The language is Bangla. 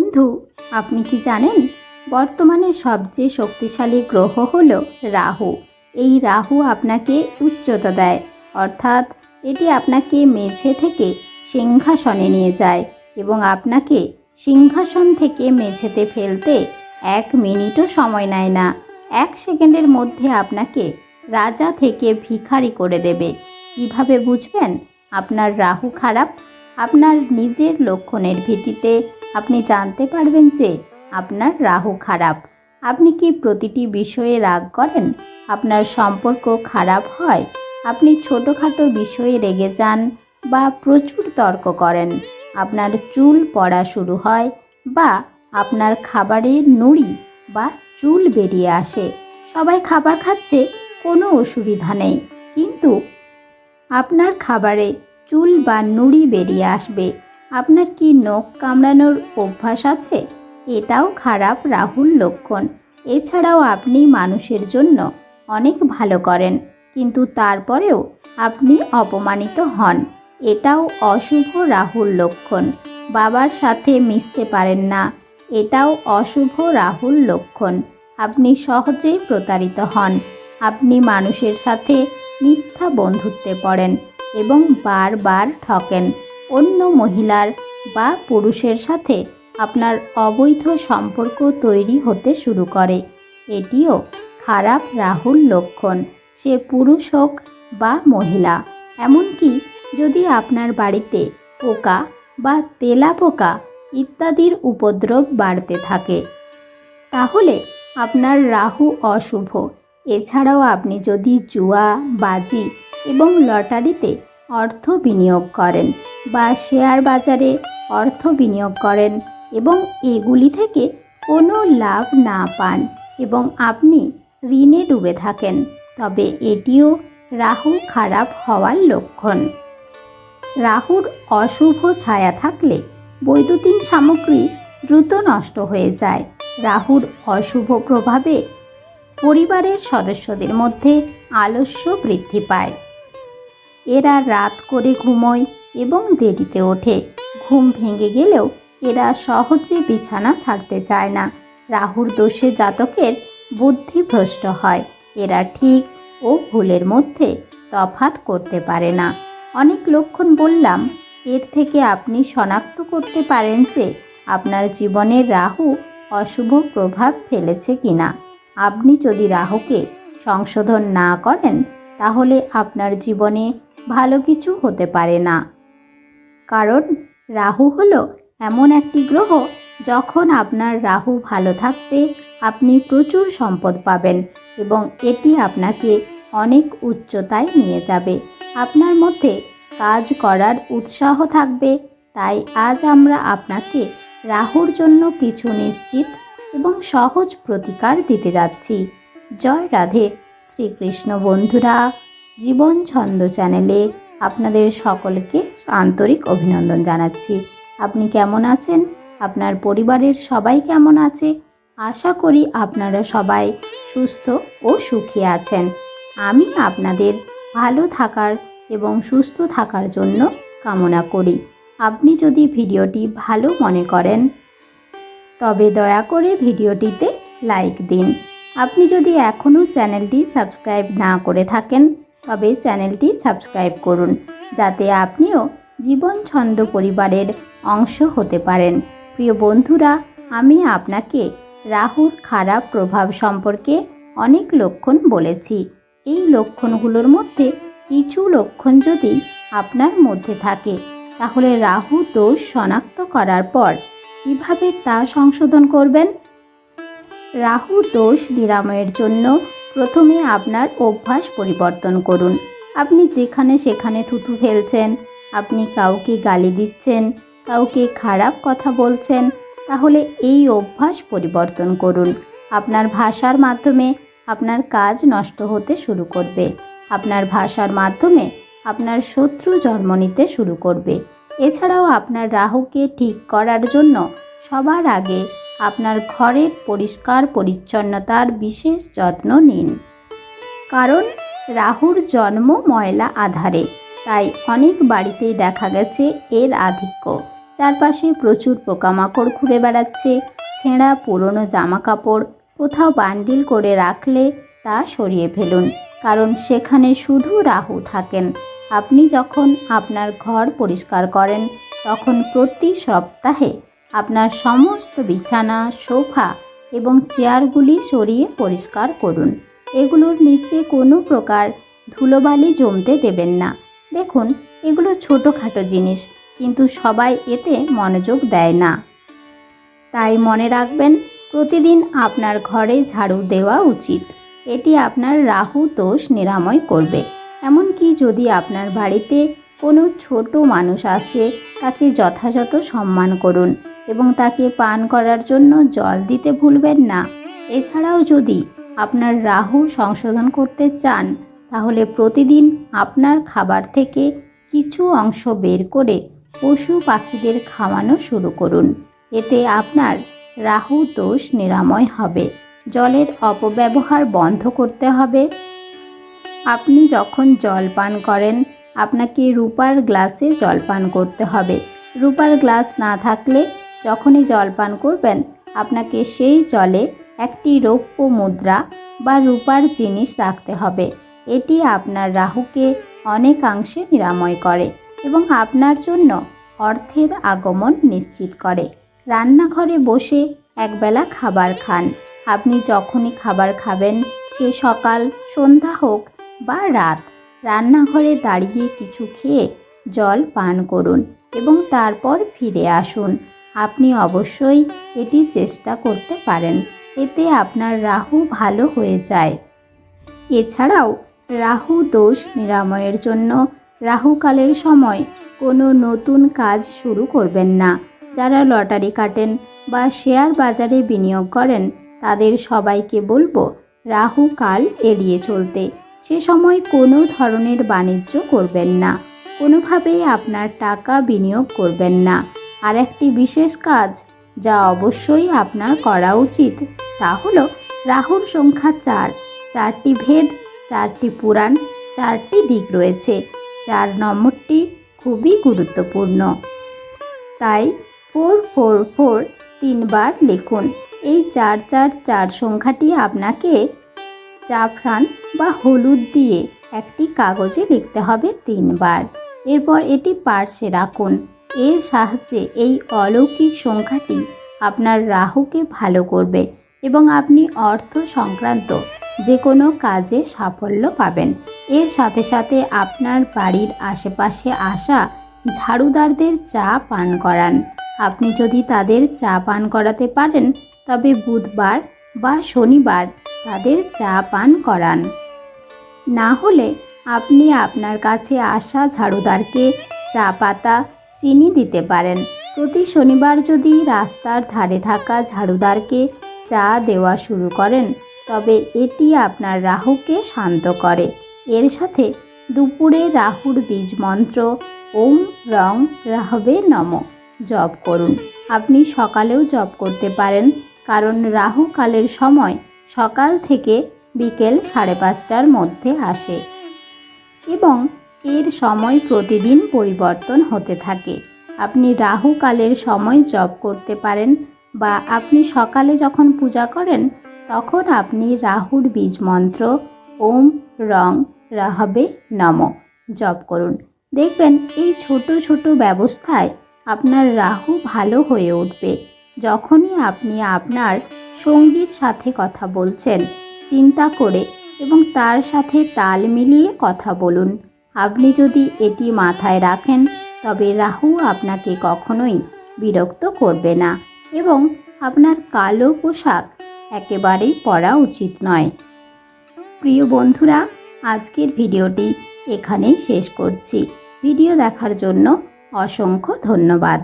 বন্ধু, আপনি কি জানেন, বর্তমানে সবচেয়ে শক্তিশালী গ্রহ হলো রাহু। এই রাহু আপনাকে উচ্চতা দেয়, অর্থাৎ এটি আপনাকে মেঝে থেকে সিংহাসনে নিয়ে যায় এবং আপনাকে সিংহাসন থেকে মেঝেতে ফেলতে এক মিনিটও সময় নেয় না। এক সেকেন্ডের মধ্যে আপনাকে রাজা থেকে ভিখারি করে দেবে। কীভাবে বুঝবেন? আপনার রাহু খারাপ, আপনার নিজের লক্ষণের ভিত্তিতে আপনি জানতে পারবেন যে আপনার রাহু খারাপ। আপনি কি প্রতিটি বিষয়ে রাগ করেন? আপনার সম্পর্ক খারাপ হয়? আপনি ছোটোখাটো বিষয়ে রেগে যান বা প্রচুর তর্ক করেন? আপনার চুল পড়া শুরু হয় বা আপনার খাবারে নুড়ি বা চুল বেরিয়ে আসে। সবাই খাবার খাচ্ছে, কোনো অসুবিধা নেই। কিন্তু আপনার খাবারে চুল বা নুড়ি বেরিয়ে আসবে। আপনার কি নখ কামড়ানোর অভ্যাস আছে? এটাও খারাপ রাহুল লক্ষণ। এছাড়াও আপনি মানুষের জন্য অনেক ভালো করেন, কিন্তু তারপরেও আপনি অপমানিত হন। এটাও অশুভ রাহুল লক্ষণ। বাবার সাথে মিশতে পারেন না। এটাও অশুভ রাহুল লক্ষণ। আপনি সহজেই প্রতারিত হন। আপনি মানুষের সাথে মিথ্যা বন্ধুত্বে পড়েন এবং বারবার ঠকেন। অন্য মহিলার বা পুরুষের সাথে আপনার অবৈধ সম্পর্ক তৈরি হতে শুরু করে। এটিও খারাপ রাহুল লক্ষণ। সে পুরুষ হোক বা মহিলা। এমনকি যদি আপনার বাড়িতে পোকা বা তেলা পোকা ইত্যাদির উপদ্রব বাড়তে থাকে, তাহলে আপনার রাহু অশুভ। এছাড়াও আপনি যদি জুয়া, বাজি এবং লটারিতে অর্থ বিনিয়োগ করেন বা শেয়ার বাজারে অর্থ বিনিয়োগ করেন এবং এগুলি থেকে কোনো লাভ না পান এবং আপনি ঋণে ডুবে থাকেন। তবে এটিও রাহু খারাপ হওয়ার লক্ষণ। রাহুর অশুভ ছায়া থাকলে বৈদ্যুতিন সামগ্রী দ্রুত নষ্ট হয়ে যায়। রাহুর অশুভ প্রভাবে পরিবারের সদস্যদের মধ্যে আলস্য বৃদ্ধি পায়। এরা রাত করে ঘুমোয় এবং দেরিতে ওঠে। ঘুম ভেঙে গেলেও এরা সহজে বিছানা ছাড়তে চায় না। রাহুর দোষে জাতকের বুদ্ধি ভ্রষ্ট হয়। এরা ঠিক ও ভুলের মধ্যে তফাত করতে পারে না। অনেক লক্ষণ বললাম, এর থেকে আপনি শনাক্ত করতে পারেন যে আপনার জীবনের রাহু অশুভ প্রভাব ফেলেছে কিনা। আপনি যদি রাহুকে সংশোধন না করেন, তাহলে আপনার জীবনে ভালো কিছু হতে পারে না। কারণ রাহু হলো এমন একটি গ্রহ, যখন আপনার রাহু ভালো থাকবে আপনি প্রচুর সম্পদ পাবেন এবং এটি আপনাকে অনেক উচ্চতায় নিয়ে যাবে। আপনার মধ্যে কাজ করার উৎসাহ থাকবে, তাই আজ আমরা আপনাকে রাহুর জন্য কিছু নিশ্চিত এবং সহজ প্রতিকার দিতে যাচ্ছি। জয় রাধে, শ্রীকৃষ্ণ বন্ধুরা। জীবন ছন্দ চ্যানেলে আপনাদের সকলকে আন্তরিক অভিনন্দন জানাচ্ছি। আপনি কেমন আছেন? আপনার পরিবারের সবাই কেমন আছে? আশা করি আপনারা সবাই সুস্থ ও সুখী আছেন। আমি আপনাদের ভালো থাকার এবং সুস্থ থাকার জন্য কামনা করি। আপনি যদি ভিডিওটি ভালো মনে করেন, তবে দয়া করে ভিডিওটিতে লাইক দিন। আপনি যদি এখনও চ্যানেলটি সাবস্ক্রাইব না করে থাকেন তবে চ্যানেলটি সাবস্ক্রাইব করুন, যাতে আপনিও জীবন ছন্দ পরিবারের অংশ হতে পারেন। প্রিয় বন্ধুরা, আমি আপনাকে রাহুর খারাপ প্রভাব সম্পর্কে অনেক লক্ষণ বলেছি। এই লক্ষণগুলোর মধ্যে কিছু লক্ষণ যদি আপনার মধ্যে থাকে, তাহলে রাহু দোষ শনাক্ত করার পর কীভাবে তা সংশোধন করবেন? রাহু দোষ নিরাময়ের জন্য প্রথমে আপনার অভ্যাস পরিবর্তন করুন। আপনি যেখানে সেখানে থুতু ফেলছেন, আপনি কাউকে গালি দিচ্ছেন, কাউকে খারাপ কথা বলছেন, তাহলে এই অভ্যাস পরিবর্তন করুন। আপনার ভাষার মাধ্যমে আপনার কাজ নষ্ট হতে শুরু করবে। আপনার ভাষার মাধ্যমে আপনার শত্রু জন্ম নিতে শুরু করবে। এছাড়াও আপনার রাহুকে ঠিক করার জন্য সবার আগে আপনার ঘরের পরিষ্কার পরিচ্ছন্নতার বিশেষ যত্ন নিন। কারণ রাহুর জন্ম ময়লা আধারে, তাই অনেক বাড়িতেই দেখা গেছে এর আধিক্য। চারপাশে প্রচুর পোকামাকড় ঘুরে বেড়াচ্ছে, ছেঁড়া পুরনো জামা কাপড় কোথাও বান্ডিল করে রাখলে তা সরিয়ে ফেলুন, কারণ সেখানে শুধু রাহু থাকেন। আপনি যখন আপনার ঘর পরিষ্কার করেন, তখন প্রতি সপ্তাহে আপনার সমস্ত বিছানা, সোফা এবং চেয়ারগুলি সরিয়ে পরিষ্কার করুন। এগুলোর নিচে কোনো প্রকার ধুলোবালি জমতে দেবেন না। দেখুন, এগুলো ছোটোখাটো জিনিস, কিন্তু সবাই এতে মনোযোগ দেয় না। তাই মনে রাখবেন, প্রতিদিন আপনার ঘরে ঝাড়ু দেওয়া উচিত। এটি আপনার রাহু দোষ নিরাময় করবে। এমনকি যদি আপনার বাড়িতে কোনো ছোট মানুষ আসে, তাকে যথাযথ সম্মান করুন। এবং তাকে পান করার জন্য জল দিতে ভুলবেন না। এছাড়াও যদি আপনার রাহু সংশোধন করতে চান, তাহলে প্রতিদিন আপনার খাবার থেকে কিছু অংশ বের করে পশু পাখিদের খাওয়ানো শুরু করুন। এতে আপনার রাহু দোষ নিরাময় হবে। জলের অপব্যবহার বন্ধ করতে হবে। আপনি যখন জল পান করেন, আপনাকে রূপার গ্লাসে জল পান করতে হবে। রূপার গ্লাস না থাকলে যখনই জল পান করবেন, আপনাকে সেই জলে একটি রৌপ্য মুদ্রা বা রূপার জিনিস রাখতে হবে। এটি আপনার রাহুকে অনেকাংশে নিরাময় করে এবং আপনার জন্য অর্থের আগমন নিশ্চিত করে। রান্নাঘরে বসে একবেলা খাবার খান। আপনি যখনই খাবার খাবেন, সে সকাল, সন্ধ্যা হোক বা রাত, রান্নাঘরে দাঁড়িয়ে কিছু খেয়ে জল পান করুন এবং তারপর ফিরে আসুন। আপনি অবশ্যই এটি চেষ্টা করতে পারেন। এতে আপনার রাহু ভালো হয়ে যায়। এছাড়াও, রাহু দোষ নিরাময়ের জন্য রাহুকালের সময় কোনো নতুন কাজ শুরু করবেন না। যারা লটারি কাটেন বা শেয়ার বাজারে বিনিয়োগ করেন, তাদের সবাইকে বলব রাহু কাল এড়িয়ে চলতে। সে সময় কোনো ধরনের বাণিজ্য করবেন না। কোনোভাবেই আপনার টাকা বিনিয়োগ করবেন না। আর একটি বিশেষ কাজ যা অবশ্যই আপনার করা উচিত, তা হলো রাহুর সংখ্যা চার। চারটি ভেদ, চারটি পুরাণ, চারটি দিক রয়েছে। চার নম্বরটি খুবই গুরুত্বপূর্ণ। তাই ফোর ফোর ফোর তিনবার লিখুন। এই চার চার চার সংখ্যাটি আপনাকে জাফরান বা হলুদ দিয়ে একটি কাগজে লিখতে হবে তিনবার। এরপর এটি পার্শ্বে রাখুন। এর সাহায্যে এই অলৌকিক সংখ্যাটি আপনার রাহুকে ভালো করবে এবং আপনি অর্থ সংক্রান্ত যে কোনো কাজে সাফল্য পাবেন। এর সাথে সাথে আপনার বাড়ির আশেপাশে আসা ঝাড়ুদারদের চা পান করান। আপনি যদি তাদের চা পান করাতে পারেন, তবে বুধবার বা শনিবার তাদের চা পান করান। না হলে আপনি আপনার কাছে আসা ঝাড়ুদারকে চা পাতা চিনি দিতে পারেন। প্রতি শনিবার যদি রাস্তার ধারে থাকা ঝাড়ুদারকে চা দেওয়া শুরু করেন, তবে এটি আপনার রাহুকে শান্ত করে। এর সাথে দুপুরে রাহুর বীজ মন্ত্র ওম রং রাহবে নম জপ করুন। আপনি সকালেও জপ করতে পারেন, কারণ রাহু কালের সময় সকাল থেকে বিকেল সাড়ে পাঁচটার মধ্যে আসে। এবং এর সময় প্রতিদিন পরিবর্তন হতে থাকে। আপনি রাহু কালের সময় জপ করতে পারেন বা আপনি সকালে যখন পূজা করেন, তখন আপনি রাহুর বীজ মন্ত্র, ওম, রং, রাহবে নম, জপ করুন। দেখবেন এই ছোট ছোট ব্যবস্থায় আপনার রাহু ভালো হয়ে উঠবে। যখনই আপনি আপনার সঙ্গীর সাথে কথা বলছেন, চিন্তা করে এবং তার সাথে তাল মিলিয়ে কথা বলুন। আপনি যদি এটি মাথায় রাখেন, তবে রাহু আপনাকে কখনোই বিরক্ত করবে না এবং আপনার কালো পোশাক একেবারেই পরা উচিত নয়। প্রিয় বন্ধুরা, আজকের ভিডিওটি এখানেই শেষ করছি। ভিডিও দেখার জন্য অসংখ্য ধন্যবাদ।